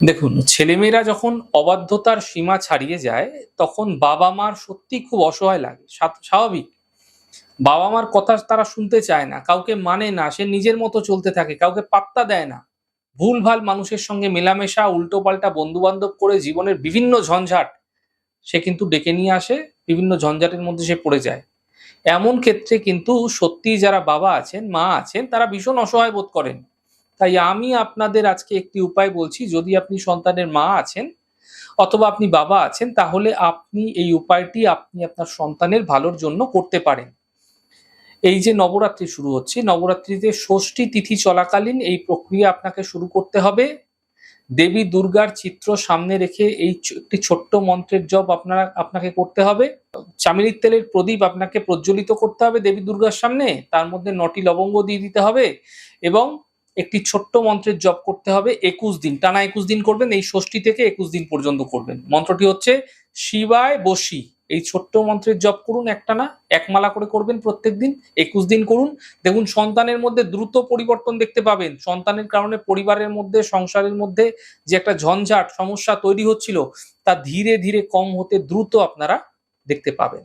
দেখুন, ছেলেমেয়েরা যখন অবাধ্যতার সীমা ছাড়িয়ে যায়, তখন বাবা মার সত্যি খুব অসহায় লাগে। স্বাভাবিক। বাবা মার কথা তারা শুনতে চায় না, কাউকে মানে না, সে নিজের মতো চলতে থাকে, কাউকে পাত্তা দেয় না। ভুলভাল মানুষের সঙ্গে মেলামেশা উল্টো পাল্টা বন্ধু বান্ধব করে জীবনের বিভিন্ন ঝঞ্ঝাট সে কিন্তু ডেকে নিয়ে আসে, বিভিন্ন ঝঞ্ঝাটের মধ্যে সে পড়ে যায়। এমন ক্ষেত্রে কিন্তু সত্যি যারা বাবা আছেন, মা আছেন, তারা ভীষণ অসহায় বোধ করেন। তাই আমি আপনাদের আজকে একটি উপায় বলছি, যদি আপনি সন্তানের মা আছেন অথবা আপনি বাবা আছেন, তাহলে আপনি এই উপায়টি আপনি আপনার সন্তানের ভালোর জন্য করতে পারেন। এই যে নবরাত্রি শুরু হচ্ছে, নবরাত্রিতে ষষ্ঠী তিথি চলাকালীন এই প্রক্রিয়া আপনাকে শুরু করতে হবে। দেবী দুর্গার চিত্র সামনে রেখে এই একটি ছোট্ট মন্ত্রের জপ আপনারা, আপনাকে করতে হবে। চামেলির তেলের প্রদীপ আপনাকে প্রজ্বলিত করতে হবে দেবী দুর্গার সামনে। তার মধ্যে নটি লবঙ্গ দিয়ে দিতে হবে এবং একটি ছোট্ট মন্ত্রের জপ করতে হবে একুশ দিন। টানা একুশ দিন করবেন, এই ষষ্ঠী থেকে একুশ দিন পর্যন্ত করবেন। মন্ত্রটি হচ্ছে, শিবায় বসি। এই ছোট্ট মন্ত্রের জপ করুন একটানা, এক মালা করে করবেন প্রত্যেক দিন, একুশ দিন করুন। দেখুন, সন্তানের মধ্যে দ্রুত পরিবর্তন দেখতে পাবেন। সন্তানের কারণে পরিবারের মধ্যে, সংসারের মধ্যে যে একটা ঝঞ্ঝাট, সমস্যা তৈরি হচ্ছিল, তা ধীরে ধীরে কম হতে দ্রুত আপনারা দেখতে পাবেন।